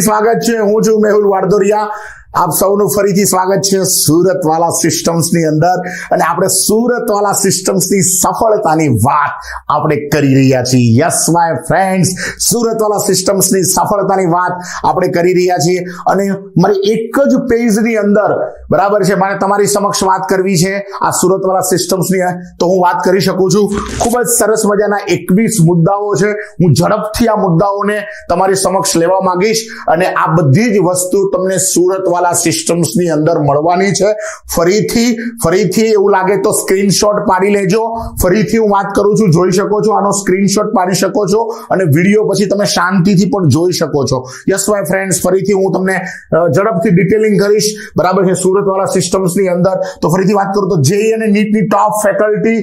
સ્વાગત છે. હું છું મેહુલ વાડદોરિયા આપ સૌનું ફરીથી સ્વાગત છે સુરત સિસ્ટમ્સની અંદર. અને આપણે સુરત સિસ્ટમ્સની સફળતાની વાત આપણે કરી રહ્યા છીએ. યસ માય ફ્રેન્ડ્સ સુરત સિસ્ટમ્સની સફળતાની વાત આપણે કરી રહ્યા છીએ. અને મારી એક જ પેજની અંદર, બરાબર છે, મારે તમારી સમક્ષ વાત કરવી છે આ સુરત સિસ્ટમ્સની. સિસ્ટમ્સ તો હું વાત કરી શકું છું. ખૂબ જ સરસ મજાના એકવીસ મુદ્દાઓ છે. હું ઝડપથી આ મુદ્દાઓને તમારી સમક્ષ લેવા માંગીશ. અને આ બધી જ વસ્તુ તમને સુરત વાલા આ સિસ્ટમ્સની અંદર મળવાની છે. ફરીથી ફરીથી એવું લાગે તો સ્ક્રીનશોટ પાડી લેજો. ફરીથી હું વાત કરું છું, જોઈ શકો છો, આનો સ્ક્રીનશોટ પાડી શકો છો અને વીડિયો પછી તમે શાંતિથી પણ જોઈ શકો છો. યસ માય ફ્રેન્ડ્સ ફરીથી હું તમને ઝડપથી ડિટેલિંગ કરીશ. બરાબર છે સુરત વાળા સિસ્ટમ્સની અંદર. તો ફરીથી વાત કરું તો જેઈ અને નીટની ટોપ ફેકલ્ટી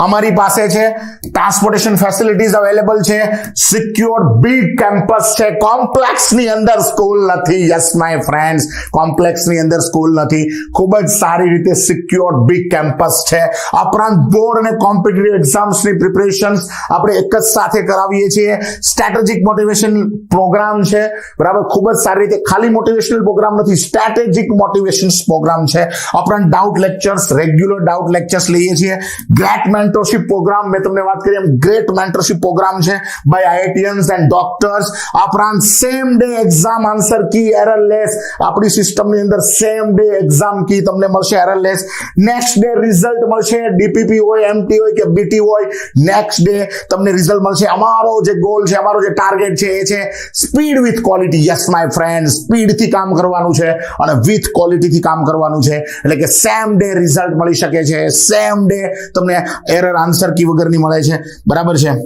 અમારી પાસે છે. ટ્રાન્સપોર્ટેશન ફેસિલિટીઝ અવેલેબલ છે. સિક્યોર બિગ કેમ્પસ છે. કોમ્પ્લેક્સની અંદર સ્કૂલ નથી. યસ માય ફ્રેન્ડ્સ કોમ્પ્લેક્સની અંદર સ્કૂલ નથી. ખૂબ જ સારી રીતે સિક્યોર બિગ કેમ્પસ છે. ઉપરાંત બોર્ડ અને કોમ્પિટિટિવ એક્ઝામ્સની પ્રિપરેશન્સ આપણે એક જ સાથે કરાવીએ છીએ. સ્ટ્રેટેજિક મોટિવેશન પ્રોગ્રામ છે. બરાબર? ખૂબ જ સારી રીતે ખાલી મોટિવેશનલ પ્રોગ્રામ નથી. સ્ટ્રેટેજિક મોટિવેશન પ્રોગ્રામ છે. ઉપરાંત doubt lectures regular doubt lectures લઈએ છીએ. ગ્રેટ મેન્ટરશિપ પ્રોગ્રામ મેં તમને વાત કરી એમ ગ્રેટ મેન્ટરશિપ પ્રોગ્રામ છે બાય આઈઆઈટીયન્સ એન્ડ ડોક્ટર્સ આ ઉપરાંત same day exam answer key errorless આપણી સિસ્ટમની અંદર સેમ ડે એક્ઝામ કી તમને મળશે એરરલેસ નેક્સ્ટ ડે રિઝલ્ટ મળશે ડીપીપી હોય એમટી હોય કે બીટી હોય નેક્સ્ટ ડે તમને રિઝલ્ટ મળશે અમારો જે ગોલ છે અમારો જે ટાર્ગેટ છે એ છે speed with quality yes my friend સ્પીડથી કામ કરવાનું છે અને વિથ ક્વોલિટી થી કામ કરવાનું છે એટલે કે સેમ ડે રિઝલ્ટ મળી શકે છે સેમ ડે તમને એરર આન્સર કી વગરની મળે છે. બરાબર છે?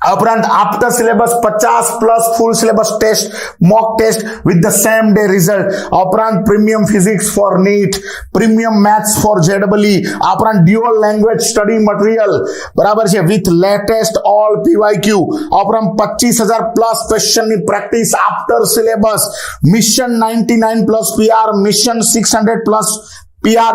ઉપરાંત આફ્ટર સિલેબસ પચાસ plus full syllabus test mock test with the same day result ઉપરાંત premium physics for NEET premium maths for જેડબલી આ ઉપરાંત ડ્યુઅલ લેંગ્વેજ સ્ટડી મટીરિયલ બરાબર છે? વિથ લેટેસ્ટ ઓલ પીવાયક્યુ આ ઉપરાંત પચીસ હજાર plus ક્વેશ્ચનની practice after syllabus mission ninety nine plus PR mission six hundred plus PR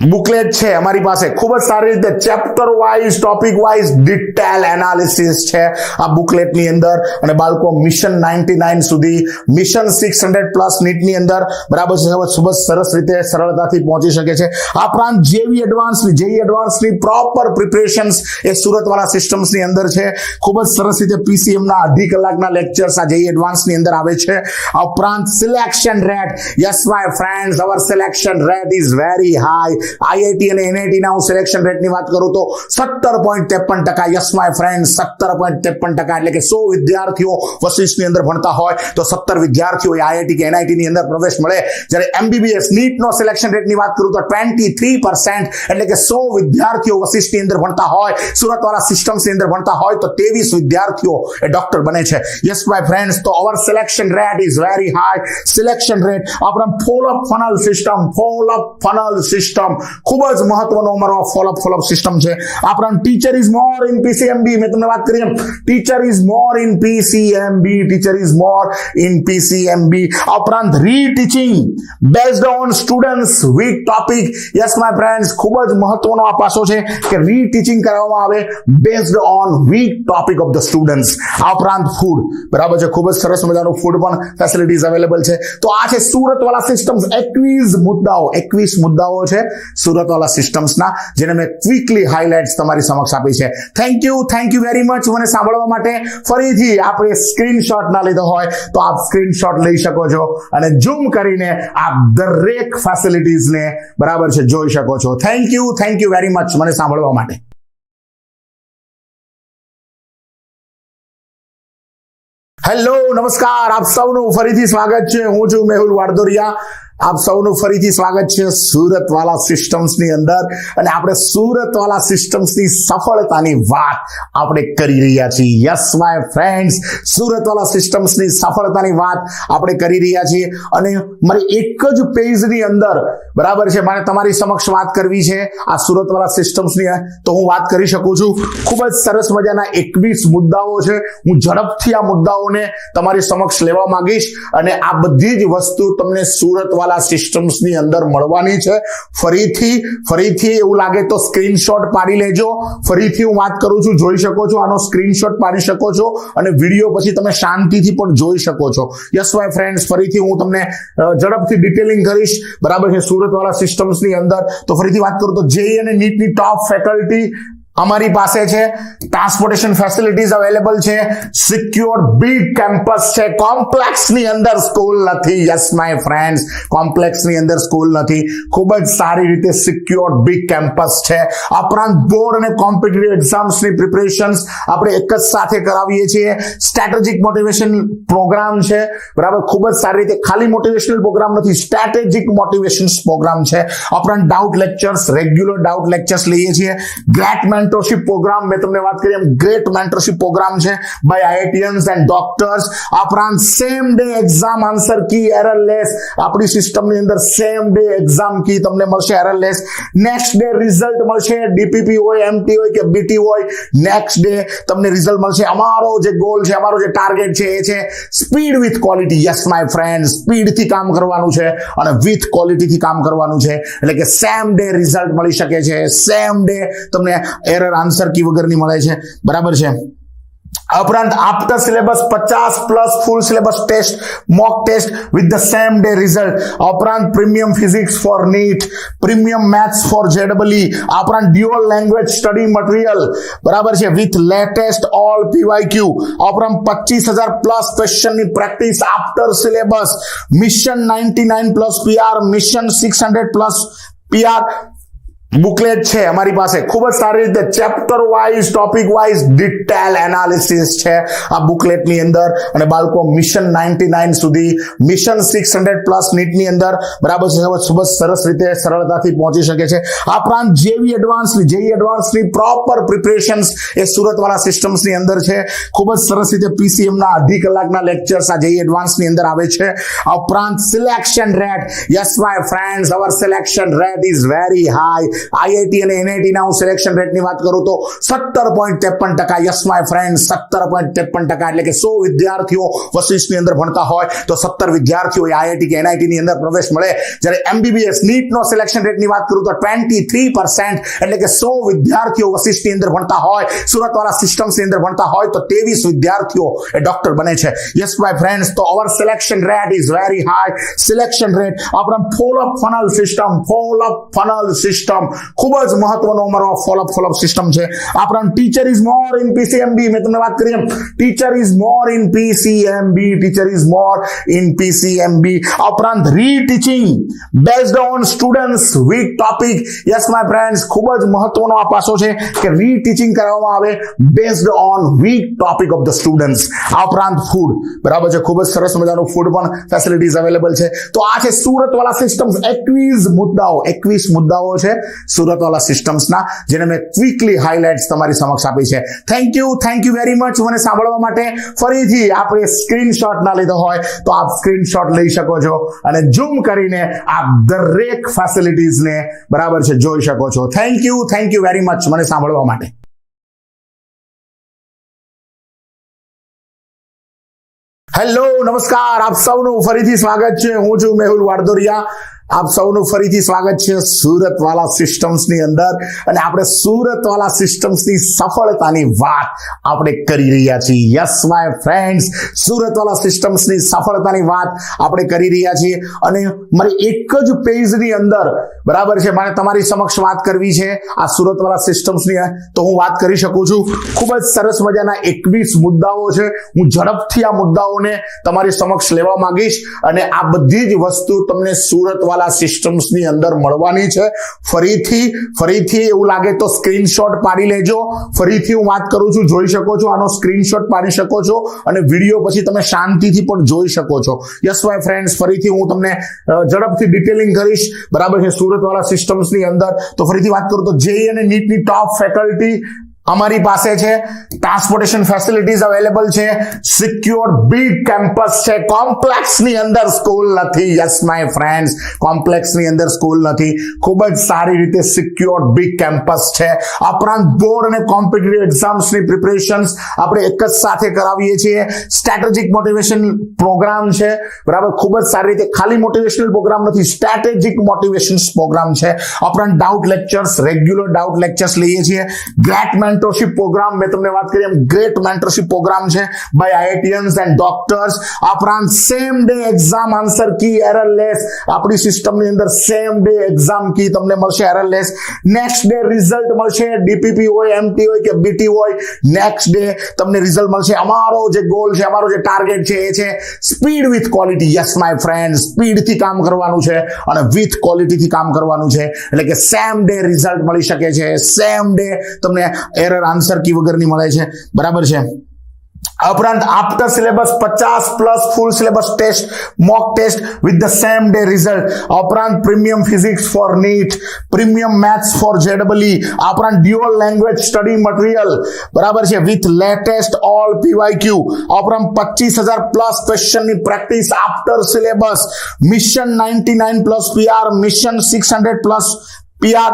booklet છે અમારી પાસે. ખૂબ જ સારી રીતે chapter wise topic wise detail analysis છે આ બુકલેટની અંદર. અને બાળકો મિશન નાઇન્ટી નાઇન સુધી મિશન સિક્સ હંડ્રેડ પ્લસ નીટની અંદર બરાબર છે. ખૂબ જ સરસ રીતે સરળતાથી પહોંચી શકે છે. આ ઉપરાંત જેવી એડવાન્સની જેવી એડવાન્સની પ્રોપર પ્રિપરેશન્સ એ સુરતવાળા સિસ્ટમ્સની અંદર છે. ખૂબ જ સરસ રીતે પીસીએમના અઢી કલાકના લેક્ચર્સ આ જેઈ એડવાન્સની અંદર આવે છે. આ ઉપરાંત selection rate yes my friends our selection rate is very high IIT અને એનઆઈટી ના હું સિલેક્શન રેટની વાત કરું તો સત્તર પોઈન્ટ ત્રેપન ટકા યસ માય ફ્રેન્ડ સત્તર પોઈન્ટ ત્રેપન ટકા એટલે કે સો વિદ્યાર્થીઓ વશિષ્ઠની અંદર ભણતા હોય તો સત્તર વિદ્યાર્થીઓ આઈઆઈટી કે એનઆઈટી ની અંદર પ્રવેશ મળે. જ્યારે એમબીબીએસ નીટનો સિલેક્શન રેટની વાત કરું તો ટ્વેન્ટી થ્રી પર્સન્ટ એટલે કે સો વિદ્યાર્થીઓ વશિષ્ઠની અંદર ભણતા હોય, સુરતવાળા સિસ્ટમ્સની અંદર ભણતા હોય તો ત્રેવીસ વિદ્યાર્થીઓ એ ડોક્ટર બને છે. યસ માય ફ્રેન્ડ્સ તો our selection rate is very high selection rate આપણા follow up funnel system follow up funnel system ખૂબ જ મહત્વનો અમારો ફોલ અપ ફોલ સિસ્ટમ છે આપણા teacher is more in PCMB મેં તમને વાત કરી એમ. Teacher is more in PCMB teacher is more in PCMB ઉપરાંત reteaching based on students weak topic yes my friends ખૂબ જ મહત્વનો આ પાસો છે કે રીટીચિંગ કરવામાં આવે based on weak topic of the students આ ઉપરાંત ફૂડ બરાબર છે? ખૂબ જ સરસ મજાનું ફૂડ પણ ફેસિલિટીઝ અવેલેબલ છે. તો આ છે સુરત વાળા સિસ્ટમ્સ એકવીસ મુદ્દાઓ એકવીસ મુદ્દાઓ છે. સુરત વાળા સિસ્ટમ્સના, જેને મેં ક્વિકલી હાઇલાઇટ્સ તમારી સમક્ષ આપી છે. Thank you thank you very much મને સાંભળવા માટે ફરીથી આપણે સ્ક્રીનશોટ ના લીધો હોય તો આપ સ્ક્રીનશોટ લઈ શકો છો અને ઝૂમ કરીને આપ દરેક ફેસિલિટીઝને બરાબર છે, જોઈ શકો છો. Thank you thank you very much મને સાંભળવા માટે. હેલો નમસ્કાર. આપ સૌનું ફરીથી સ્વાગત છે. હું છું મેહુલ વાડદોરિયા. આપ સૌનું ફરીથી સ્વાગત છે સુરત વાલા સિસ્ટમ્સની અંદર. અને આપણે સુરત વાલા સિસ્ટમ્સની સફળતાની વાત આપણે કરી રહ્યા છીએ. યસ માય ફ્રેન્ડ્સ સુરત વાલા સિસ્ટમ્સની સફળતાની વાત આપણે કરી રહ્યા છીએ. અને મારી એક જ પેજની અંદર, બરાબર છે, મારે તમારી સમક્ષ વાત કરવી છે આ સુરત વાળા સિસ્ટમ્સની તો હું વાત કરી શકું છું. ખૂબ જ સરસ મજાના એકવીસ મુદ્દાઓ છે. હું ઝડપથી આ મુદ્દાઓને તમારી સમક્ષ લેવા માંગીશ. અને આ બધી જ વસ્તુ તમને સુરત વાળા સુરતવાલા સિસ્ટમ્સની અંદર મળવાની છે ફરીથી ફરીથી એવું લાગે તો સ્ક્રીનશોટ પાડી લેજો ફરીથી હું વાત કરું છું જોઈ શકો છો આનો સ્ક્રીનશોટ પાડી શકો છો અને વીડિયો પછી તમે શાંતિથી પણ જોઈ શકો છો યસ માય ફ્રેન્ડ્સ ફરીથી હું તમને ઝડપથી ડિટેલિંગ કરીશ બરાબર છે સુરતવાલા સિસ્ટમ્સની અંદર તો ફરીથી વાત કરું તો જેઈ અને નીટની ટોપ ફેકલ્ટી અમારી પાસે છે ટ્રાન્સપોર્ટેશન ફેસિલિટીઝ અવેલેબલ છે સિક્યોર બિગ કેમ્પસ છે. કોમ્પ્લેક્સની અંદર સ્કૂલ નથી. યસ માય ફ્રેન્ડ્સ કોમ્પ્લેક્સની અંદર સ્કૂલ નથી. ખૂબ જ સારી રીતે સિક્યોર બિગ કેમ્પસ છે. ઉપરાંત બોર્ડ અને કોમ્પિટિટિવ એક્ઝામ્સની પ્રિપરેશન્સ આપણે એક જ સાથે કરાવીએ છીએ. સ્ટ્રેટેજિક મોટિવેશન પ્રોગ્રામ છે. બરાબર? ખૂબ જ સારી રીતે ખાલી મોટિવેશનલ પ્રોગ્રામ નથી. સ્ટ્રેટેજિક મોટિવેશન પ્રોગ્રામ છે. ઉપરાંત doubt lectures regular doubt lectures લઈએ છીએ. ગ્રેટ મેન્ટરશિપ પ્રોગ્રામ મેં તમને વાત કરી એમ ગ્રેટ મેન્ટરશિપ પ્રોગ્રામ છે બાય આઈઆઈટીયન્સ એન્ડ ડોક્ટર્સ આ ઉપરાંત same day exam answer key error less આપણી સિસ્ટમની અંદર સેમ ડે એક્ઝામ કી તમને મળશે error less next day result મળશે ડીપીપી હોય એમટી હોય કે બીટી હોય નેક્સ્ટ ડે તમને રિઝલ્ટ મળશે અમારો જે ગોલ છે અમારો જે ટાર્ગેટ છે એ છે speed with quality yes my friend સ્પીડથી કામ કરવાનું છે અને વિથ ક્વોલિટીથી કામ કરવાનું છે એટલે કે સેમ ડે રિઝલ્ટ મળી શકે છે સેમ ડે તમને એરર આન્સર કી વગરની મળે છે. બરાબર છે? ઉપરાંત આફ્ટર સિલેબસ પચાસ plus full syllabus test mock test with the same day result ઉપરાંત premium physics for NEET premium maths for જેડબલી ઉપરાંત ડ્યુઅલ લેંગ્વેજ સ્ટડી મટીરિયલ બરાબર છે? વિથ લેટેસ્ટ ઓલ પીવાયક્યુ આ ઉપરાંત પચીસ હજાર plus ક્વેશ્ચનની practice after syllabus mission ninety nine plus PR mission six hundred plus PR booklet છે અમારી પાસે. ખૂબ જ સારી રીતે chapter wise topic wise detail analysis છે આ બુકલેટની અંદર. અને બાળકો મિશન નાઇન્ટી નાઇન સુધી મિશન સિક્સ હંડ્રેડ પ્લસ નીટની અંદર બરાબર છે. ખૂબ જ સરસ રીતે સરળતાથી પહોંચી શકે છે. આ ઉપરાંત જેવી એડવાન્સની જેવી એડવાન્સની પ્રોપર પ્રિપરેશન્સ એ સુરતવાળા સિસ્ટમ્સની અંદર છે. ખૂબ જ સરસ રીતે પીસીએમના અઢી કલાકના લેક્ચર્સ આ જેવી એડવાન્સની અંદર આવે છે. આ ઉપરાંત selection rate yes my friends our selection rate is very high IIT અને એનઆઈટીના હું સિલેક્શન રેટની વાત કરું તો સત્તર પોઈન્ટ ત્રેપન ટકા યસ માય ફ્રેન્ડ સત્તર પોઈન્ટ ત્રેપન ટકા એટલે કે સો વિદ્યાર્થીઓ વશિષ્ઠની અંદર ભણતા હોય તો સત્તર વિદ્યાર્થીઓ આઈઆઈટી કે એનઆઈટીની અંદર પ્રવેશ મળે. જ્યારે એમબીબીએસ નીટનો સિલેક્શન રેટની વાત કરું તો ટ્વેન્ટી થ્રી પર્સન્ટ એટલે કે સો વિદ્યાર્થીઓ વશિષ્ઠની અંદર ભણતા હોય, સુરતવાળા સિસ્ટમ્સની અંદર ભણતા હોય તો ત્રેવીસ વિદ્યાર્થીઓ એ ડોક્ટર બને છે. યસ માય ફ્રેન્ડ્સ તો our selection rate is very high selection rate આપણે follow up funnel system follow up funnel system ખૂબ જ મહત્વનો અમારો follow follow up follow up system છે આપણા teacher is more in PCMB મેં તમને વાત કરી એમ. Teacher is more in PCMB teacher is more in PCMB ઉપરાંત reteaching based on students weak topic yes my friends ખૂબ જ મહત્વનો આ પાસો છે કે રીટીચિંગ કરવામાં આવે based on weak topic of the students આ ઉપરાંત ફૂડ બરાબર છે? ખૂબ જ સરસ મજાનું ફૂડ પણ ફેસિલિટીઝ અવેલેબલ છે. તો આ છે સુરતવાળા સિસ્ટમ્સ એકવીસ મુદ્દાઓ એકવીસ મુદ્દાઓ છે. સુરતવાળા સિસ્ટમ્સના જેને મેં ક્વિકલી હાઇલાઇટ્સ તમારી સમક્ષ આપી છે. Thank you thank you very much મને સાંભળવા માટે ફરીથી આપણે સ્ક્રીનશોટ ના લીધો હોય તો આપ સ્ક્રીનશોટ લઈ શકો છો અને ઝૂમ કરીને આપ દરેક ફેસિલિટીઝને બરાબર છે, જોઈ શકો છો. Thank you thank you very much મને સાંભળવા માટે. હેલો નમસ્કાર. આપ સૌનું ફરીથી સ્વાગત છે. હું છું મેહુલ વાડદોરિયા. આપ સૌનું ફરીથી સ્વાગત છે સુરતવાલા સિસ્ટમ્સની અંદર. અને આપણે સુરતવાલા સિસ્ટમ્સની સફળતાની વાત આપણે કરી રહ્યા છીએ. યસ માય ફ્રેન્ડ્સ સુરતવાલા સિસ્ટમ્સની સફળતાની વાત આપણે કરી રહ્યા છીએ. અને મારી એક જ પેજની અંદર, બરાબર છે, મારે તમારી સમક્ષ વાત કરવી છે આ સુરતવાલા સિસ્ટમ્સની. તો હું વાત કરી શકું છું. ખૂબ જ સરસ મજાના એકવીસ મુદ્દાઓ છે. હું ઝડપથી આ મુદ્દાઓને તમારી સમક્ષ લેવા માંગીશ. અને આ બધી જ વસ્તુ તમને સુરતવાલા સિસ્ટમ્સની અંદર મળવાની છે. ફરીથી ફરીથી એવું લાગે તો સ્ક્રીનશોટ પાડી લેજો. ફરીથી હું વાત કરું છું, જોઈ શકો છો, આનો સ્ક્રીનશોટ પાડી શકો છો અને વીડિયો પછી તમે શાંતિથી પણ જોઈ શકો છો. યસ માય ફ્રેન્ડ્સ ફરીથી હું તમને ઝડપથી ડિટેલિંગ કરીશ. બરાબર છે, સુરતવાળા સિસ્ટમ્સની અંદર. તો ફરીથી વાત કરું તો જેઈ અને નીટની ટોપ ફેકલ્ટી અમારી પાસે છે ટ્રાન્સપોર્ટેશન ફેસિલિટીઝ અવેલેબલ છે સિક્યોર બિગ કેમ્પસ છે. કોમ્પ્લેક્સની અંદર સ્કૂલ નથી. યસ માય ફ્રેન્ડ્સ કોમ્પ્લેક્સની અંદર સ્કૂલ નથી. ખૂબ જ સારી રીતે સિક્યોર બિગ કેમ્પસ છે. ઉપરાંત બોર્ડ અને કોમ્પિટિટિવ એક્ઝામ્સની પ્રિપરેશન્સ આપણે એક જ સાથે કરાવીએ છીએ. સ્ટ્રેટેજિક મોટિવેશન પ્રોગ્રામ છે. બરાબર? ખૂબ જ સારી રીતે ખાલી મોટિવેશનલ પ્રોગ્રામ નથી. સ્ટ્રેટેજિક મોટિવેશન પ્રોગ્રામ છે. ઉપરાંત doubt lectures regular doubt lectures લઈએ છીએ. ગ્રેટ મેન્ટરશિપ પ્રોગ્રામ મેં તમને વાત કરી એમ ગ્રેટ મેન્ટરશિપ પ્રોગ્રામ છે બાય આઈઆઈટીયન્સ એન્ડ ડોક્ટર્સ આ ઉપરાંત same day exam answer key error less આપણી સિસ્ટમની અંદર સેમ ડે એક્ઝામ કી તમને મળશે error less next day result મળશે ડીપીપી હોય એમટી હોય કે બીટી હોય નેક્સ્ટ ડે તમને રિઝલ્ટ મળશે અમારો જે ગોલ છે અમારો જે ટાર્ગેટ છે એ છે speed with quality yes my friend સ્પીડથી કામ કરવાનું છે અને વિથ ક્વોલિટીથી કામ કરવાનું છે એટલે કે સેમ ડે રિઝલ્ટ મળી શકે છે સેમ ડે તમને એરર આન્સર કી વગરની મળે છે. બરાબર છે? ઉપરાંત આફ્ટર સિલેબસ પચાસ plus full syllabus test mock test with the same day result ઉપરાંત premium physics for NEET premium maths for જેડબલી આ ઉપરાંત ડ્યુઅલ લેંગ્વેજ સ્ટડી મટીરિયલ બરાબર છે? વિથ લેટેસ્ટ ઓલ પીવાયક્યુ આ ઉપરાંત પચીસ હજાર plus ક્વેશ્ચનની practice after syllabus mission ninety nine plus PR mission six hundred plus PR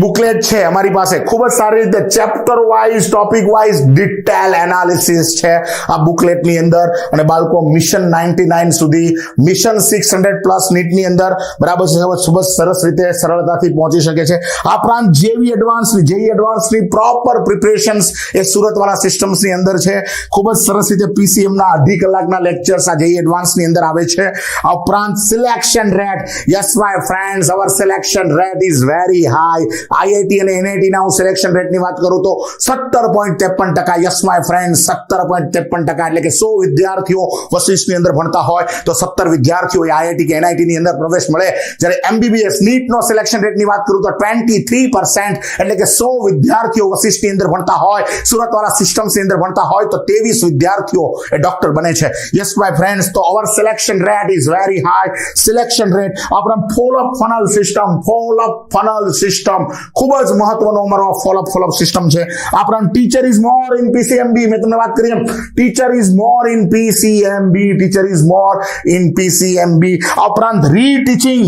booklet છે અમારી પાસે. ખૂબ જ સારી રીતે chapter wise topic wise detail analysis છે આ બુકલેટની અંદર. અને બાળકો મિશન નાઇન્ટી નાઇન સુધી મિશન સિક્સ હંડ્રેડ પ્લસ નીટની અંદર બરાબર છે. ખૂબ જ સરસ રીતે સરળતાથી પહોંચી શકે છે. આ ઉપરાંત જેવી એડવાન્સની જેવી એડવાન્સની પ્રોપર પ્રિપરેશન્સ એ સુરતવાળા સિસ્ટમ્સની અંદર છે. ખૂબ જ સરસ રીતે પીસીએમના અઢી કલાકના લેક્ચર્સ આ જેવી એડવાન્સની અંદર આવે છે. આ ઉપરાંત selection rate yes my friends our selection rate is very high IIT અને એનઆઈટી ના હું સિલેક્શન રેટની વાત કરું તો સત્તર પોઈન્ટ ત્રેપન ટકા યસ માય ફ્રેન્ડ સત્તર પોઈન્ટ ત્રેપન ટકા એટલે કે સો વિદ્યાર્થીઓ વશિષ્ઠની અંદર ભણતા હોય તો સત્તર વિદ્યાર્થીઓ આઈઆઈટી કે એનઆઈટી ની અંદર પ્રવેશ મળે. જ્યારે એમબીબીએસ નીટનો સિલેક્શન રેટની વાત કરું તો ટ્વેન્ટી થ્રી પર્સન્ટ એટલે કે સો વિદ્યાર્થીઓ વશિષ્ઠની અંદર ભણતા હોય. સુરતવાળા સિસ્ટમ્સની અંદર ભણતા હોય તો ત્રેવીસ વિદ્યાર્થીઓ એ ડોક્ટર બને છે. યસ માય ફ્રેન્ડ્સ તો our selection rate is very high selection rate આપણા follow up funnel system follow up funnel system ખૂબ જ મહત્વનો અમારો follow up follow up system છે. આપણા teacher is more in PCMB મેં તમને વાત કરી એમ. Teacher is more in PCMB teacher is more in PCMB ઉપરાંત reteaching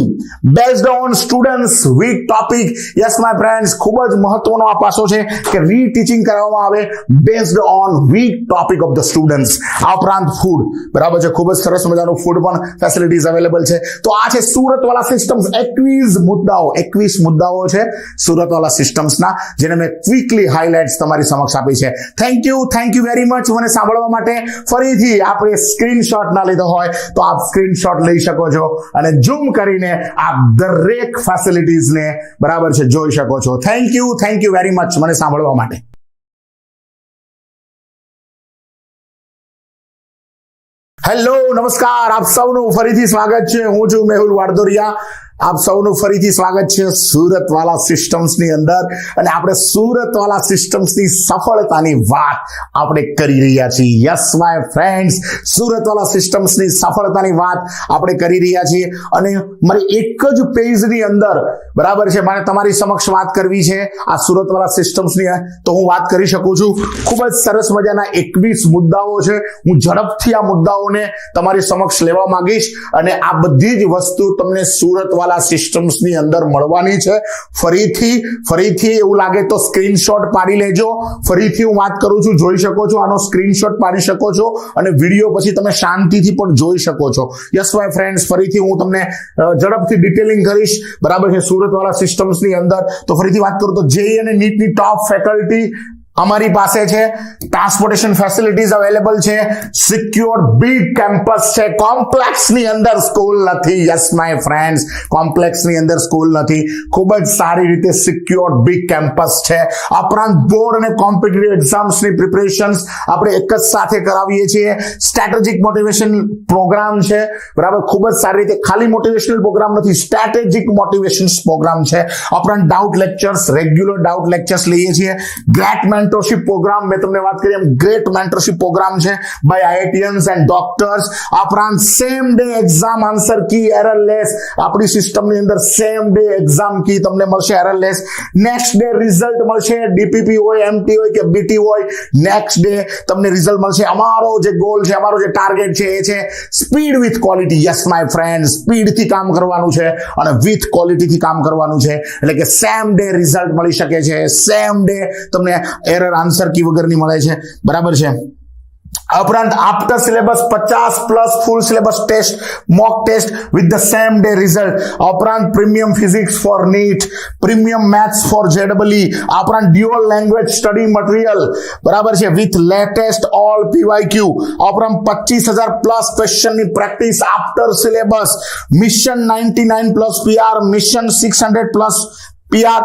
based on students weak topic yes my friends ખૂબ જ મહત્વનો આ પાસો છે કે રીટીચિંગ કરવામાં આવે based on weak topic of the students આ ઉપરાંત ફૂડ બરાબર છે? ખૂબ જ સરસ મજાનું ફૂડ પણ ફેસિલિટીઝ અવેલેબલ છે. તો આ છે સુરતવાળા સિસ્ટમ્સ એકવીસ મુદ્દાઓ એકવીસ મુદ્દાઓ છે. સુરતવાળા સિસ્ટમ્સના જેને મેં ક્વિકલી હાઇલાઇટ્સ તમારી સમક્ષ આપી છે. Thank you thank you very much મને સાંભળવા માટે ફરીથી આપણે સ્ક્રીનશોટ ના લીધો હોય તો આપ સ્ક્રીનશોટ લઈ શકો છો અને ઝૂમ કરીને આપ દરેક ફેસિલિટીઝને બરાબર છે, જોઈ શકો છો. Thank you thank you very much મને સાંભળવા માટે. હેલો નમસ્કાર. આપ સૌનું ફરીથી સ્વાગત છે. હું છું મેહુલ વાડદોરિયા. આપ સૌનું ફરીથી સ્વાગત છે સુરતવાલા સિસ્ટમ્સની અંદર. અને આપણે સુરતવાલા સિસ્ટમ્સની સફળતાની વાત આપણે કરી રહ્યા છીએ. યસ માય ફ્રેન્ડ્સ સુરતવાલા સિસ્ટમ્સની સફળતાની વાત આપણે કરી રહ્યા છીએ. અને મારી એક જ પેજની અંદર, બરાબર છે, મારે તમારી સમક્ષ વાત કરવી છે આ સુરતવાલા સિસ્ટમ્સની. તો હું વાત કરી શકું છું. ખૂબ જ સરસ મજાના એકવીસ મુદ્દાઓ છે. હું ઝડપથી આ મુદ્દાઓને તમારી સમક્ષ લેવા માંગીશ. અને આ બધી જ વસ્તુ તમને સુરતવાલા સિસ્ટમ્સની અંદર મળવાની છે. ફરીથી ફરીથી એવું લાગે તો સ્ક્રીનશોટ પાડી લેજો. ફરીથી હું વાત કરું છું, જોઈ શકો છો, આનો સ્ક્રીનશોટ પાડી શકો છો અને વીડિયો પછી તમે શાંતિથી પણ જોઈ શકો છો. યસ માય ફ્રેન્ડ્સ ફરીથી હું તમને ઝડપથી ડિટેલિંગ કરીશ. બરાબર છે, સુરતવાળા સિસ્ટમ્સની અંદર. તો ફરીથી વાત કરું તો જેઈ અને નીટની ટોપ ફેકલ્ટી અમારી પાસે છે ટ્રાન્સપોર્ટેશન ફેસિલિટીઝ અવેલેબલ છે સિક્યોર બિગ કેમ્પસ છે. કોમ્પ્લેક્સની અંદર સ્કૂલ નથી. યસ માય ફ્રેન્ડ્સ કોમ્પ્લેક્સની અંદર સ્કૂલ નથી. ખૂબ જ સારી રીતે સિક્યોર બિગ કેમ્પસ છે. ઉપરાંત બોર્ડ અને કોમ્પિટિટિવ એક્ઝામ્સની પ્રિપરેશન્સ આપણે એક જ સાથે કરાવીએ છીએ. સ્ટ્રેટેજિક મોટિવેશન પ્રોગ્રામ છે. બરાબર? ખૂબ જ સારી રીતે ખાલી મોટિવેશનલ પ્રોગ્રામ નથી. સ્ટ્રેટેજિક મોટિવેશન પ્રોગ્રામ છે. ઉપરાંત doubt lectures regular doubt lectures લઈએ છીએ. ગ્રેટ મેન્ટરશિપ પ્રોગ્રામ મેં તમને વાત કરી એમ ગ્રેટ મેન્ટરશિપ પ્રોગ્રામ છે બાય આઈઆઈટીયન્સ એન્ડ ડોક્ટર્સ આ ઉપરાંત same day exam answer key error less આપણી સિસ્ટમની અંદર સેમ ડે એક્ઝામ કી તમને મળશે error less next day result મળશે ડીપીપી હોય એમટી હોય કે બીટી હોય નેક્સ્ટ ડે તમને રિઝલ્ટ મળશે અમારો જે ગોલ છે અમારો જે ટાર્ગેટ છે એ છે speed with quality yes my friend સ્પીડથી કામ કરવાનું છે અને વિથ ક્વોલિટીથી કામ કરવાનું છે એટલે કે સેમ ડે રિઝલ્ટ મળી શકે છે સેમ ડે તમને એરર આન્સર કી વગરની મળે છે. બરાબર છે? ઉપરાંત આફ્ટર સિલેબસ પચાસ plus full syllabus test mock test with the same day result ઉપરાંત premium physics for NEET premium maths for જેડબલી આ ઉપરાંત ડ્યુઅલ લેંગ્વેજ સ્ટડી મટીરિયલ બરાબર છે? વિથ લેટેસ્ટ ઓલ પીવાયક્યુ આ ઉપરાંત પચીસ હજાર plus ક્વેશ્ચનની practice after syllabus mission ninety nine plus PR mission six hundred plus PR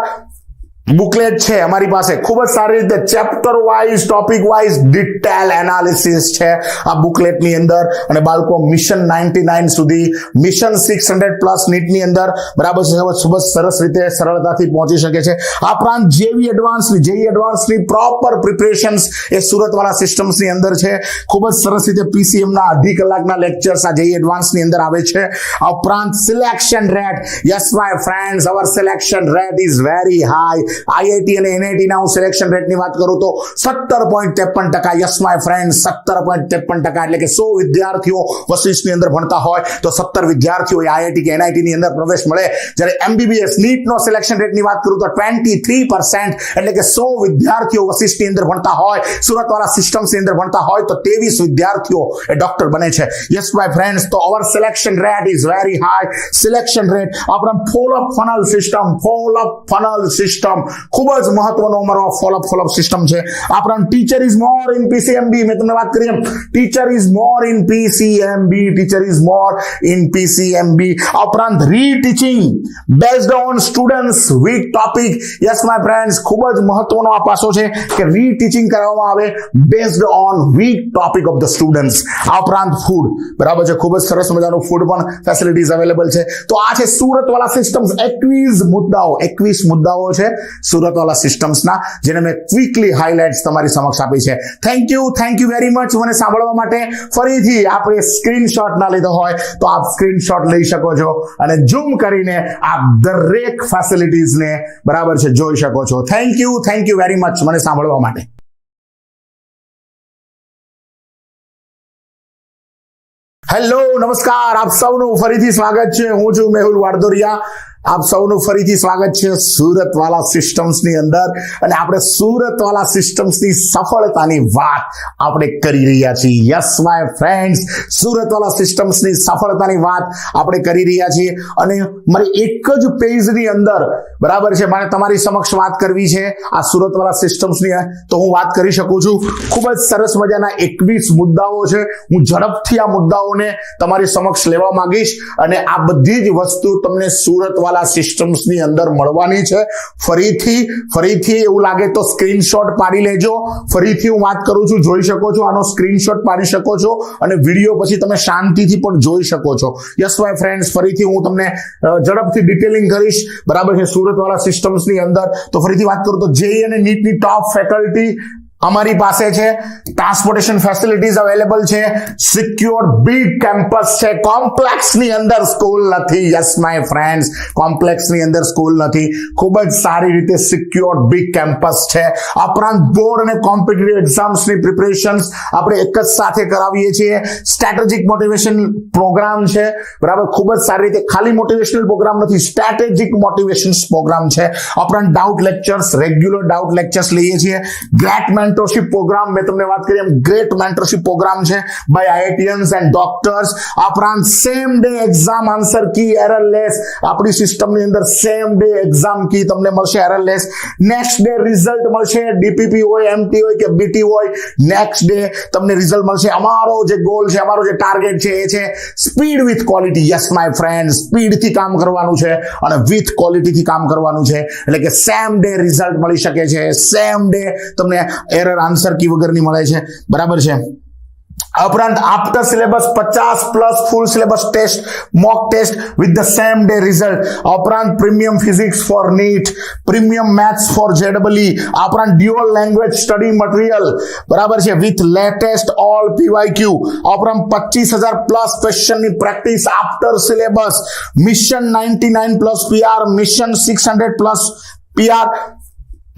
booklet છે અમારી પાસે. ખૂબ જ સારી રીતે chapter wise topic wise detail analysis છે આ બુકલેટની અંદર. અને બાળકો મિશન નાઇન્ટી નાઇન સુધી મિશન સિક્સ હંડ્રેડ પ્લસ નીટની અંદર બરાબર છે. ખૂબ જ સરસ રીતે સરળતાથી પહોંચી શકે છે. આ ઉપરાંત જેવી એડવાન્સની જેવી એડવાન્સની પ્રોપર પ્રિપરેશન્સ એ સુરતવાળા સિસ્ટમ્સની અંદર છે. ખૂબ જ સરસ રીતે પીસીએમના અઢી કલાકના લેક્ચર્સ આ જેવી એડવાન્સની અંદર આવે છે. આ ઉપરાંત selection rate yes my friends our selection rate is very high IIT અને એનઆઈટી ના હું સિલેક્શન રેટની વાત કરું તો સત્તર પોઈન્ટ ત્રેપન ટકા યસ માય ફ્રેન્ડ સત્તર પોઈન્ટ ત્રેપન ટકા એટલે કે સો વિદ્યાર્થીઓ વશિષ્ઠની અંદર ભણતા હોય તો સત્તર વિદ્યાર્થીઓ આઈઆઈટી કે એનઆઈટી ની અંદર પ્રવેશ મળે. જ્યારે એમબીબીએસ નીટનો સિલેક્શન રેટની વાત કરું તો ટ્વેન્ટી થ્રી પર્સન્ટ એટલે કે સો વિદ્યાર્થીઓ વશિષ્ઠની અંદર ભણતા હોય, સુરતવાળા સિસ્ટમ્સની અંદર ભણતા હોય તો ત્રેવીસ વિદ્યાર્થીઓ એ ડોક્ટર બને છે. યસ માય ફ્રેન્ડ્સ તો our selection rate is very high selection rate આપણે follow up funnel system follow up funnel system ખૂબ જ મહત્વનો અમારો follow up follow up system છે. આપણા teacher is more in PCMB મેં તમને વાત કરી એમ. Teacher is more in PCMB teacher is more in PCMB ઉપરાંત reteaching based on students weak topic yes my friends ખૂબ જ મહત્વનો આ પાસો છે કે રીટીચિંગ કરવામાં આવે based on weak topic of the students આ ઉપરાંત ફૂડ બરાબર છે? ખૂબ જ સરસ મજાનું ફૂડ પણ ફેસિલિટીઝ અવેલેબલ છે. તો આ છે સુરતવાળા સિસ્ટમ્સ એકવીસ મુદ્દાઓ એકવીસ મુદ્દાઓ છે. સુરતવાળા સિસ્ટમ્સના જેને મેં ક્વિકલી હાઇલાઇટ્સ તમારી સમક્ષ આપી છે. Thank you thank you very much મને સાંભળવા માટે ફરીથી આપણે સ્ક્રીનશોટ ના લીધો હોય તો આપ સ્ક્રીનશોટ લઈ શકો છો અને ઝૂમ કરીને આપ દરેક ફેસિલિટીઝને બરાબર છે, જોઈ શકો છો. Thank you thank you very much મને સાંભળવા માટે. હેલો નમસ્કાર. આપ સૌનું ફરીથી સ્વાગત છે. હું છું મેહુલ વાડદોરિયા. આપ સૌનું ફરીથી સ્વાગત છે સુરતવાલા સિસ્ટમ્સની અંદર. અને આપણે સુરતવાલા સિસ્ટમ્સની સફળતાની વાત આપણે કરી રહ્યા છીએ. યસ માય ફ્રેન્ડ્સ સુરતવાલા સિસ્ટમ્સની સફળતાની વાત આપણે કરી રહ્યા છીએ. અને મારી એક જ પેજની અંદર, બરાબર છે, મારે તમારી સમક્ષ વાત કરવી છે આ સુરતવાલા સિસ્ટમ્સની. તો હું વાત કરી શકું છું. ખૂબ જ સરસ મજાના એકવીસ મુદ્દાઓ છે. હું ઝડપથી આ મુદ્દાઓને તમારી સમક્ષ લેવા માંગીશ. અને આ બધી જ વસ્તુ તમને સુરતવાલા સિસ્ટમ્સની અંદર મળવાની છે. ફરીથી ફરીથી એવું લાગે તો સ્ક્રીનશોટ પાડી લેજો. ફરીથી હું વાત કરું છું, જોઈ શકો છો, આનો સ્ક્રીનશોટ પાડી શકો છો અને વીડિયો પછી તમે શાંતિથી પણ જોઈ શકો છો. યસ માય ફ્રેન્ડ્સ ફરીથી હું તમને ઝડપથી ડિટેલિંગ કરીશ. બરાબર છે, સુરતવાળા સિસ્ટમ્સની અંદર. તો ફરીથી વાત કરું તો જેઈ અને નીટની ટોપ ફેકલ્ટી અમારી પાસે છે ટ્રાન્સપોર્ટેશન ફેસિલિટીઝ અવેલેબલ છે સિક્યોર બિગ કેમ્પસ છે. કોમ્પ્લેક્સની અંદર સ્કૂલ નથી. યસ માય ફ્રેન્ડ્સ કોમ્પ્લેક્સની અંદર સ્કૂલ નથી. ખૂબ જ સારી રીતે સિક્યોર બિગ કેમ્પસ છે. ઉપરાંત બોર્ડ અને કોમ્પિટિટિવ એક્ઝામ્સની પ્રિપરેશન્સ આપણે એક જ સાથે કરાવીએ છીએ. સ્ટ્રેટેજિક મોટિવેશન પ્રોગ્રામ છે. બરાબર? ખૂબ જ સારી રીતે ખાલી મોટિવેશનલ પ્રોગ્રામ નથી. સ્ટ્રેટેજિક મોટિવેશન પ્રોગ્રામ છે. ઉપરાંત doubt lectures regular doubt lectures લઈએ છીએ. ગ્રેટ મેન્ટરશિપ પ્રોગ્રામ મેં તમને વાત કરી એમ ગ્રેટ મેન્ટરશિપ પ્રોગ્રામ છે બાય આઈઆઈટીયન્સ એન્ડ ડોક્ટર્સ આ ઉપરાંત same day exam answer key error less આપણી સિસ્ટમની અંદર સેમ ડે એક્ઝામ કી તમને મળશે error less next day result મળશે ડીપીપી હોય એમટી હોય કે બીટી હોય નેક્સ્ટ ડે તમને રિઝલ્ટ મળશે અમારો જે ગોલ છે અમારો જે ટાર્ગેટ છે એ છે speed with quality yes my friend સ્પીડથી કામ કરવાનું છે અને વિથ ક્વોલિટીથી કામ કરવાનું છે એટલે કે સેમ ડે રિઝલ્ટ મળી શકે છે સેમ ડે તમને એરર આન્સર કી વગરની મળે છે. બરાબર છે? ઉપરાંત આફ્ટર સિલેબસ પચાસ plus full syllabus test mock test with the same day result ઉપરાંત premium physics for NEET premium maths for જેડબલી આ ઉપરાંત ડ્યુઅલ લેંગ્વેજ સ્ટડી મટીરિયલ બરાબર છે? વિથ લેટેસ્ટ ઓલ પીવાય ક્યુ ઉપરાંત પચીસ હજાર plus ક્વેશ્ચનની practice after syllabus mission ninety nine plus PR mission six hundred plus PR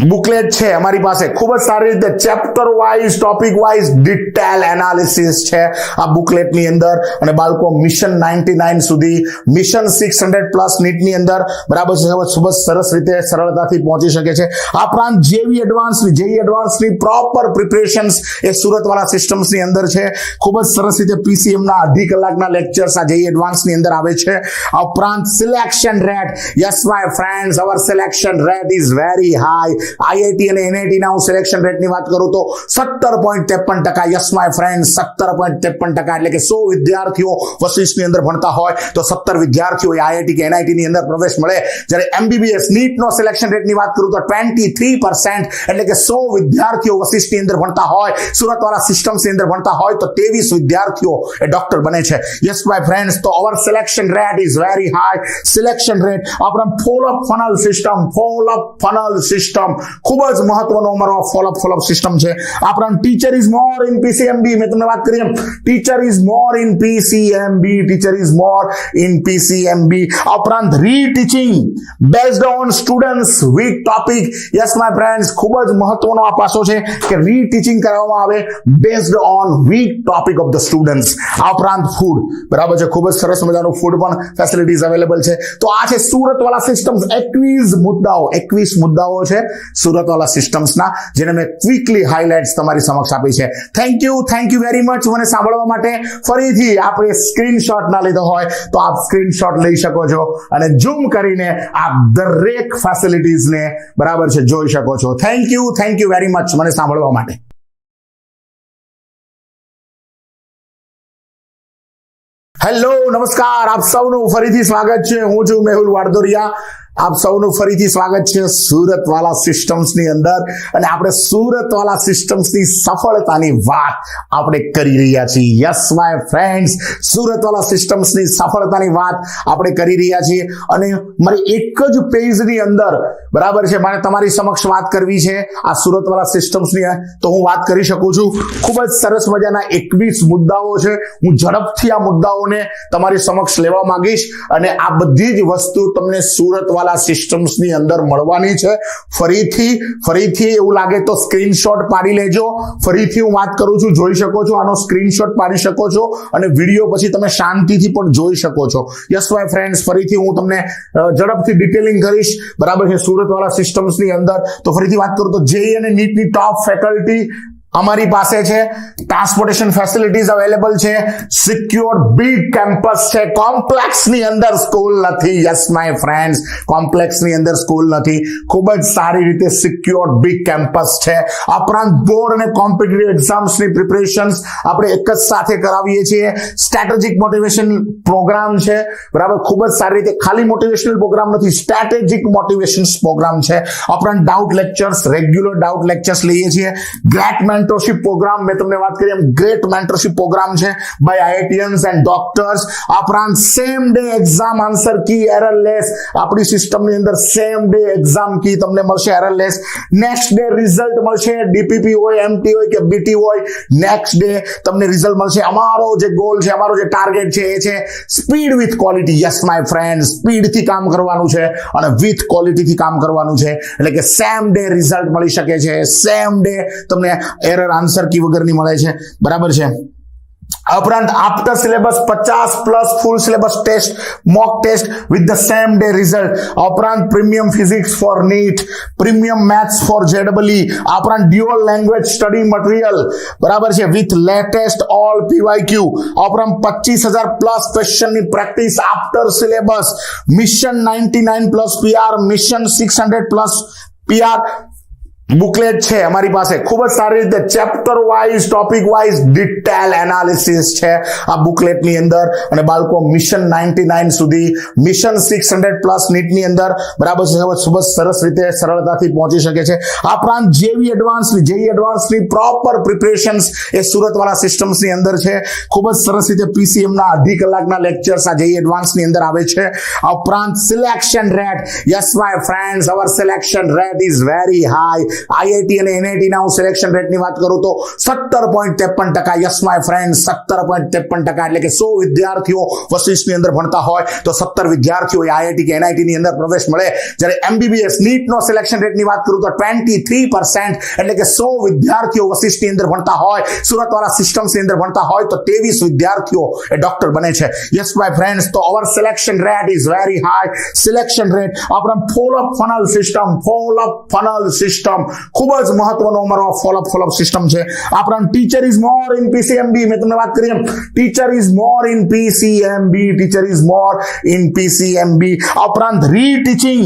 booklet છે અમારી પાસે. ખૂબ જ સારી રીતે chapter wise topic wise detail analysis છે આ બુકલેટની અંદર. અને બાળકો મિશન નાઇન્ટી નાઇન સુધી મિશન સિક્સ હંડ્રેડ પ્લસ નીટની અંદર બરાબર છે. ખૂબ જ સરસ રીતે સરળતાથી પહોંચી શકે છે. આ ઉપરાંત જેવી એડવાન્સની જેવી એડવાન્સની પ્રોપર પ્રિપરેશન્સ એ સુરતવાળા સિસ્ટમ્સની અંદર છે. ખૂબ જ સરસ રીતે પીસીએમના અઢી કલાકના લેક્ચર્સ આ જેવી એડવાન્સની અંદર આવે છે. આ ઉપરાંત selection rate yes my friends our selection rate is very high IIT અને એનઆઈટી ના હું સિલેક્શન રેટની વાત કરું તો સત્તર પોઈન્ટ ત્રેપન ટકા યસ માય ફ્રેન્ડ સત્તર પોઈન્ટ ત્રેપન ટકા એટલે કે સો વિદ્યાર્થીઓ વશિષ્ઠની અંદર ભણતા હોય તો સત્તર વિદ્યાર્થીઓ આઈઆઈટી કે એનઆઈટી ની અંદર પ્રવેશ મળે. જ્યારે એમબીબીએસ નીટનો સિલેક્શન રેટની વાત કરું તો ટ્વેન્ટી થ્રી પર્સન્ટ એટલે કે સો વિદ્યાર્થીઓ વશિષ્ઠની અંદર ભણતા હોય, સુરતવાળા સિસ્ટમ્સની અંદર ભણતા હોય તો ત્રેવીસ વિદ્યાર્થીઓ એ ડોક્ટર બને છે. યસ માય ફ્રેન્ડ્સ તો our selection rate is very high selection rate આપણે follow up funnel system follow up funnel system ખૂબ જ મહત્વનો અમારો follow up follow up system છે. આપણા teacher is more in PCMB મેં તમને વાત કરી એમ. Teacher is more in PCMB teacher is more in PCMB ઉપરાંત reteaching based on students weak topic yes my friends ખૂબ જ મહત્વનો આ પાસો છે કે રીટીચિંગ કરવામાં આવે based on weak topic of the students આ ઉપરાંત ફૂડ બરાબર છે? ખૂબ જ સરસ મજાનું ફૂડ પણ ફેસિલિટીઝ અવેલેબલ છે. તો આ છે સુરતવાળા સિસ્ટમ્સ એકવીસ મુદ્દાઓ એકવીસ મુદ્દાઓ છે. સુરતવાળા સિસ્ટમ્સના જેને મેં ક્વિકલી હાઇલાઇટ્સ તમારી સમક્ષ આપી છે. Thank you thank you very much મને સાંભળવા માટે ફરીથી આપણે સ્ક્રીનશોટ ના લીધો હોય તો આપ સ્ક્રીનશોટ લઈ શકો છો અને ઝૂમ કરીને આપ દરેક ફેસિલિટીઝને બરાબર છે, જોઈ શકો છો. Thank you thank you very much મને સાંભળવા માટે. હેલો નમસ્કાર. આપ સૌનું ફરીથી સ્વાગત છે. હું છું મેહુલ વાડદોરિયા. આપ સૌનું ફરીથી સ્વાગત છે સુરતવાલા સિસ્ટમ્સની અંદર. અને આપણે સુરતવાલા સિસ્ટમ્સની સફળતાની વાત આપણે કરી રહ્યા છીએ. યસ માય ફ્રેન્ડ્સ સુરતવાલા સિસ્ટમ્સની સફળતાની વાત આપણે કરી રહ્યા છીએ. અને મારી એક જ પેજની અંદર, બરાબર છે, મારે તમારી સમક્ષ વાત કરવી છે આ સુરતવાલા સિસ્ટમ્સની. તો હું વાત કરી શકું છું. ખૂબ જ સરસ મજાના એકવીસ મુદ્દાઓ છે. હું ઝડપથી આ મુદ્દાઓને તમારી સમક્ષ લેવા માંગીશ. અને આ બધી જ વસ્તુ તમને સુરતવાલા સિસ્ટમ્સની અંદર મળવાની છે. ફરીથી ફરીથી એવું લાગે તો સ્ક્રીનશોટ પાડી લેજો. ફરીથી હું વાત કરું છું, જોઈ શકો છો, આનો સ્ક્રીનશોટ પાડી શકો છો અને વીડિયો પછી તમે શાંતિથી પણ જોઈ શકો છો. યસ માય ફ્રેન્ડ્સ ફરીથી હું તમને ઝડપથી ડિટેલિંગ કરીશ. બરાબર છે, સુરતવાળા સિસ્ટમ્સની અંદર. તો ફરીથી વાત કરું તો જેઈ અને નીટની ટોપ ફેકલ્ટી અમારી પાસે છે ટ્રાન્સપોર્ટેશન ફેસિલિટીઝ અવેલેબલ છે સિક્યોર બિગ કેમ્પસ છે. કોમ્પ્લેક્સની અંદર સ્કૂલ નથી. યસ માય ફ્રેન્ડ્સ કોમ્પ્લેક્સની અંદર સ્કૂલ નથી. ખૂબ જ સારી રીતે સિક્યોર બિગ કેમ્પસ છે. ઉપરાંત બોર્ડ અને કોમ્પિટિટિવ એક્ઝામ્સની પ્રિપરેશન્સ આપણે એક જ સાથે કરાવીએ છીએ. સ્ટ્રેટેજિક મોટિવેશન પ્રોગ્રામ છે. બરાબર? ખૂબ જ સારી રીતે ખાલી મોટિવેશનલ પ્રોગ્રામ નથી. સ્ટ્રેટેજિક મોટિવેશન પ્રોગ્રામ છે. ઉપરાંત doubt lectures regular doubt lectures લઈએ છીએ. ગ્રેટ મેન્ટરશિપ પ્રોગ્રામ મેં તમને વાત કરી એમ ગ્રેટ મેન્ટરશિપ પ્રોગ્રામ છે બાય આઈઆઈટીયન્સ એન્ડ ડોક્ટર્સ આ ઉપરાંત same day exam answer key error less આપણી સિસ્ટમની અંદર સેમ ડે એક્ઝામ કી તમને મળશે error less next day result મળશે ડીપીપી હોય એમટી હોય કે બીટી હોય નેક્સ્ટ ડે તમને રિઝલ્ટ મળશે અમારો જે ગોલ છે અમારો જે ટાર્ગેટ છે એ છે speed with quality yes my friend સ્પીડથી કામ કરવાનું છે અને વિથ ક્વોલિટીથી કામ કરવાનું છે એટલે કે સેમ ડે રિઝલ્ટ મળી શકે છે સેમ ડે તમને એરર આન્સર કી વગરની મળે છે. બરાબર છે? ઉપરાંત આફ્ટર સિલેબસ પચાસ plus full syllabus test mock test with the same day result ઉપરાંત premium physics for NEET premium maths for જેડબલી આ ઉપરાંત ડ્યુઅલ લેંગ્વેજ સ્ટડી મટીરિયલ બરાબર છે? વિથ લેટેસ્ટ ઓલ પીવાય ક્યુ ઉપરાંત પચીસ હજાર plus ક્વેશ્ચનની practice after syllabus mission ninety nine plus PR mission six hundred plus PR booklet છે અમારી પાસે. ખૂબ જ સારી રીતે chapter wise topic wise detail analysis છે આ બુકલેટની અંદર. અને બાળકો મિશન નાઇન્ટી નાઇન સુધી મિશન સિક્સ હંડ્રેડ પ્લસ નીટની અંદર. બરાબર છે ખૂબ જ સરસ રીતે સરળતાથી પહોંચી શકે છે. આ ઉપરાંત જેવી એડવાન્સની જેવી એડવાન્સની પ્રોપર પ્રિપરેશન્સ એ સુરતવાળા સિસ્ટમ્સની અંદર છે. ખૂબ જ સરસ રીતે પીસીએમના અઢી કલાકના લેક્ચર્સ આ જેવી એડવાન્સની અંદર આવે છે. આ ઉપરાંત selection rate yes my friends our selection rate is very high IIT અને એનઆઈટી ના હું સિલેક્શન રેટની વાત કરું તો સત્તર પોઈન્ટ ત્રેપન ટકા યસ માય ફ્રેન્ડ સત્તર પોઈન્ટ ત્રેપન ટકા એટલે કે સો વિદ્યાર્થીઓ વશિષ્ઠની અંદર ભણતા હોય તો સત્તર વિદ્યાર્થીઓ આઈઆઈટી કે એનઆઈટી ની અંદર પ્રવેશ મળે. જ્યારે એમબીબીએસ નીટનો સિલેક્શન રેટની વાત કરું તો ટ્વેન્ટી થ્રી પર્સન્ટ એટલે કે સો વિદ્યાર્થીઓ વશિષ્ઠની અંદર ભણતા હોય, સુરતવાળા સિસ્ટમ્સની અંદર ભણતા હોય તો ત્રેવીસ વિદ્યાર્થીઓ એ ડોક્ટર બને છે. યસ માય ફ્રેન્ડ્સ તો our selection rate is very high selection rate આપણે follow up funnel system follow up funnel system ખૂબ જ મહત્વનો અમારો follow follow up follow up system છે આપણા teacher is more in PCMB મેં તમને વાત કરી એમ. Teacher is more in PCMB teacher is more in PCMB ઉપરાંત reteaching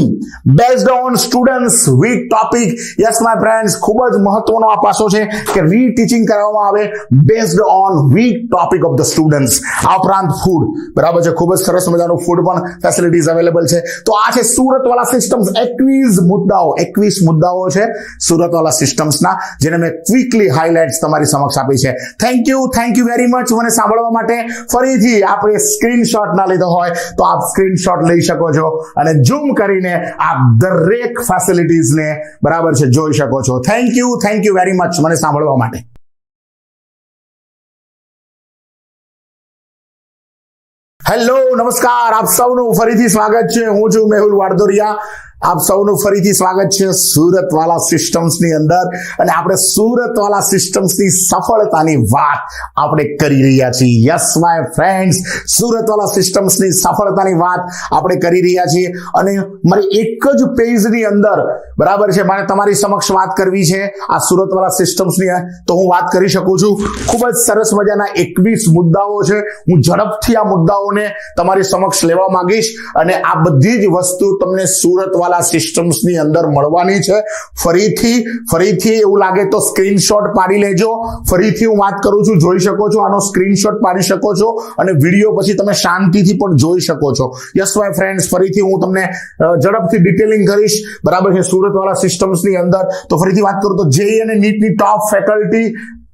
based on students weak topic yes my friends ખૂબ જ મહત્વનો આ પાસો છે કે રીટીચિંગ કરવામાં આવે based on weak topic of the students આ ઉપરાંત ફૂડ બરાબર છે? ખૂબ જ સરસ મજાનું ફૂડ પણ ફેસિલિટીઝ અવેલેબલ છે. તો આ છે સુરતવાળા સિસ્ટમ્સ એકવીસ મુદ્દાઓ એકવીસ મુદ્દાઓ છે. સુરતવાળા સિસ્ટમ્સના, જેને મેં ક્વિકલી હાઇલાઇટ્સ તમારી સમક્ષ આપી છે. Thank you thank you very much મને સાંભળવા માટે ફરીથી આપણે સ્ક્રીનશોટ ના લીધો હોય તો આપ સ્ક્રીનશોટ લઈ શકો છો અને ઝૂમ કરીને આપ દરેક ફેસિલિટીઝને બરાબર છે, જોઈ શકો છો. Thank you thank you very much મને સાંભળવા માટે. હેલો નમસ્કાર. આપ સૌનું ફરીથી સ્વાગત છે. હું છું મેહુલ વાડદોરિયા. આપ સૌનું ફરીથી સ્વાગત છે સુરતવાલા સિસ્ટમ્સની અંદર. અને આપણે સુરતવાલા સિસ્ટમ્સની સફળતાની વાત આપણે કરી રહ્યા છીએ. યસ માય ફ્રેન્ડ્સ સુરતવાલા સિસ્ટમ્સની સફળતાની વાત આપણે કરી રહ્યા છીએ. અને મારી એક જ પેજની અંદર, બરાબર છે, મારે તમારી સમક્ષ વાત કરવી છે આ સુરતવાલા સિસ્ટમ્સની. તો હું વાત કરી શકું છું. ખૂબ જ સરસ મજાના એકવીસ મુદ્દાઓ છે. હું ઝડપથી આ મુદ્દાઓને તમારી સમક્ષ લેવા માંગીશ. અને આ બધી જ વસ્તુ તમને સુરતવાલા સિસ્ટમ્સની અંદર મળવાની છે. ફરીથી ફરીથી એવું લાગે તો સ્ક્રીનશોટ પાડી લેજો. ફરીથી હું વાત કરું છું, જોઈ શકો છો, આનો સ્ક્રીનશોટ પાડી શકો છો અને વીડિયો પછી તમે શાંતિથી પણ જોઈ શકો છો. યસ માય ફ્રેન્ડ્સ ફરીથી હું તમને ઝડપથી ડિટેલિંગ કરીશ. બરાબર છે, સુરતવાળા સિસ્ટમ્સની અંદર. તો ફરીથી વાત કરું તો જેઈ અને નીટની ટોપ ફેકલ્ટી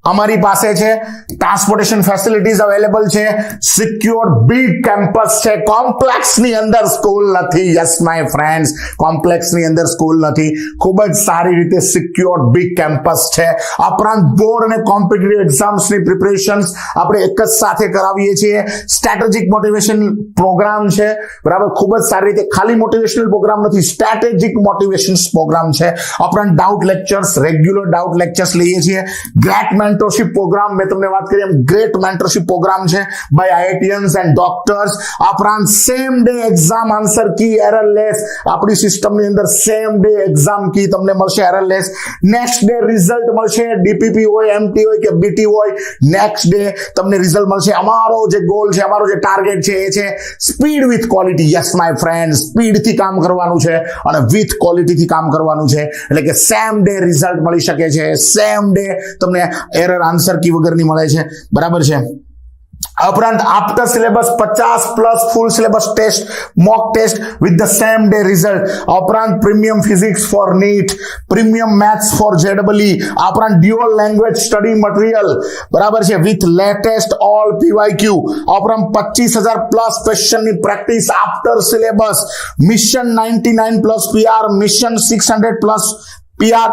અમારી પાસે છે ટ્રાન્સપોર્ટેશન ફેસિલિટીઝ અવેલેબલ છે સિક્યોર બિગ કેમ્પસ છે. કોમ્પ્લેક્સની અંદર સ્કૂલ નથી. યસ માય ફ્રેન્ડ્સ કોમ્પ્લેક્સની અંદર સ્કૂલ નથી. ખૂબ જ સારી રીતે સિક્યોર બિગ કેમ્પસ છે. ઉપરાંત બોર્ડ અને કોમ્પિટિટિવ એક્ઝામ્સની પ્રિપરેશન્સ આપણે એક જ સાથે કરાવીએ છીએ. સ્ટ્રેટેજિક મોટિવેશન પ્રોગ્રામ છે. બરાબર? ખૂબ જ સારી રીતે ખાલી મોટિવેશનલ પ્રોગ્રામ નથી. સ્ટ્રેટેજિક મોટિવેશન પ્રોગ્રામ છે. ઉપરાંત doubt lectures regular doubt lectures લઈએ છીએ. ગ્રેટ મેન્ટરશિપ પ્રોગ્રામ મેં તમને વાત કરી એમ ગ્રેટ મેન્ટરશિપ પ્રોગ્રામ છે બાય આઈઆઈટીયન્સ એન્ડ ડોક્ટર્સ આ ઉપરાંત same day exam answer key error less આપણી સિસ્ટમની અંદર સેમ ડે એક્ઝામ કી તમને મળશે error less next day result મળશે ડીપીપી હોય એમટી હોય કે બીટી હોય નેક્સ્ટ ડે તમને રિઝલ્ટ મળશે અમારો જે ગોલ છે અમારો જે ટાર્ગેટ છે એ છે speed with quality yes my friend સ્પીડથી કામ કરવાનું છે અને વિથ ક્વોલિટીથી કામ કરવાનું છે એટલે કે સેમ ડે રિઝલ્ટ મળી શકે છે સેમ ડે તમને એરર આન્સર કી વગરની મળે છે. બરાબર છે? ઉપરાંત આફ્ટર સિલેબસ પચાસ plus full syllabus test mock test with the same day result ઉપરાંત premium physics for NEET premium maths for જેડબલી આ ઉપરાંત ડ્યુઅલ લેંગ્વેજ સ્ટડી મટીરિયલ બરાબર છે? વિથ લેટેસ્ટ ઓલ પીવાયક્યુ આ ઉપરાંત પચીસ હજાર plus ક્વેશ્ચનની practice after syllabus mission ninety nine plus PR mission six hundred plus PR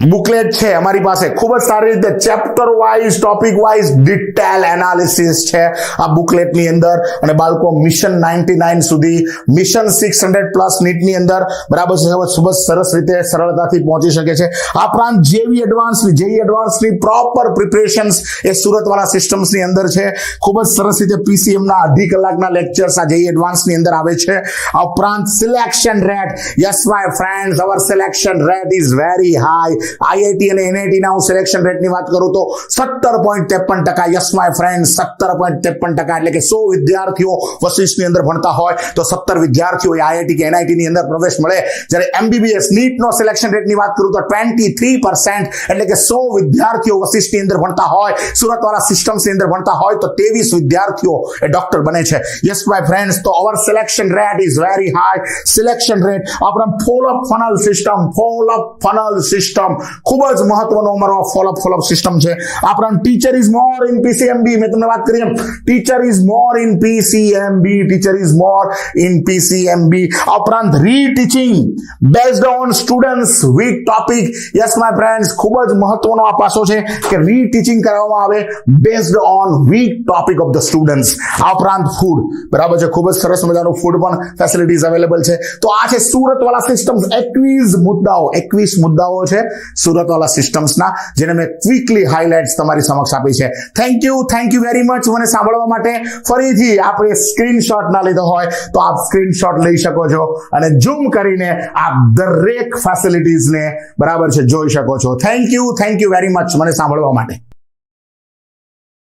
booklet છે અમારી પાસે. ખૂબ જ સારી રીતે chapter wise topic wise detail analysis છે આ બુકલેટની અંદર. અને બાળકો મિશન નાઇન્ટી નાઇન સુધી મિશન સિક્સ હંડ્રેડ પ્લસ નીટની અંદર બરાબર છે. ખૂબ જ સરસ રીતે સરળતાથી પહોંચી શકે છે. આ ઉપરાંત જેવી એડવાન્સની જેવી એડવાન્સની પ્રોપર પ્રિપરેશન્સ એ સુરતવાળા સિસ્ટમ્સની અંદર છે. ખૂબ જ સરસ રીતે પીસીએમના અઢી કલાકના લેક્ચર્સ આ જેવી એડવાન્સની અંદર આવે છે. આ ઉપરાંત selection rate yes my friends our selection rate is very high IIT અને એનઆઈટી ના હું સિલેક્શન રેટની વાત કરું તો સત્તર પોઈન્ટ ત્રેપન ટકા યસ માય ફ્રેન્ડ સત્તર પોઈન્ટ ત્રેપન ટકા એટલે કે સો વિદ્યાર્થીઓ વશિષ્ઠની અંદર ભણતા હોય તો સત્તર વિદ્યાર્થીઓ આઈઆઈટી કે એનઆઈટી ની અંદર પ્રવેશ મળે. જ્યારે એમબીબીએસ નીટનો સિલેક્શન રેટની વાત કરું તો ટ્વેન્ટી થ્રી એટલે કે સો વિદ્યાર્થીઓ વશિષ્ઠની અંદર ભણતા હોય. સુરતવાળા સિસ્ટમ્સની અંદર ભણતા હોય તો ત્રેવીસ વિદ્યાર્થીઓ એ ડોક્ટર બને છે. યસ માય ફ્રેન્ડ્સ તો our selection rate is very high selection rate આપણા follow up funnel system follow up funnel system ખૂબ જ મહત્વનો અમારો follow up follow up system છે. આપણા teacher is more in PCMB મેં તમને વાત કરી એમ. Teacher is more in PCMB teacher is more in PCMB ઉપરાંત reteaching based on students weak topic yes my friends ખૂબ જ મહત્વનો આ પાસો છે કે રીટીચિંગ કરવામાં આવે based on weak topic of the students આ ઉપરાંત ફૂડ બરાબર છે? ખૂબ જ સરસ મજાનું ફૂડ પણ ફેસિલિટીઝ અવેલેબલ છે. તો આ છે સુરતવાળા સિસ્ટમ્સ એકવીસ મુદ્દાઓ એકવીસ મુદ્દાઓ છે. સુરતવાળા સિસ્ટમ્સના જેને મેં ક્વિકલી હાઇલાઇટ્સ તમારી સમક્ષ આપી છે. Thank you thank you very much મને સાંભળવા માટે ફરીથી આપણે સ્ક્રીનશોટ ના લીધો હોય તો આપ સ્ક્રીનશોટ લઈ શકો છો અને ઝૂમ કરીને આપ દરેક ફેસિલિટીઝને બરાબર છે, જોઈ શકો છો. Thank you thank you very much મને સાંભળવા માટે.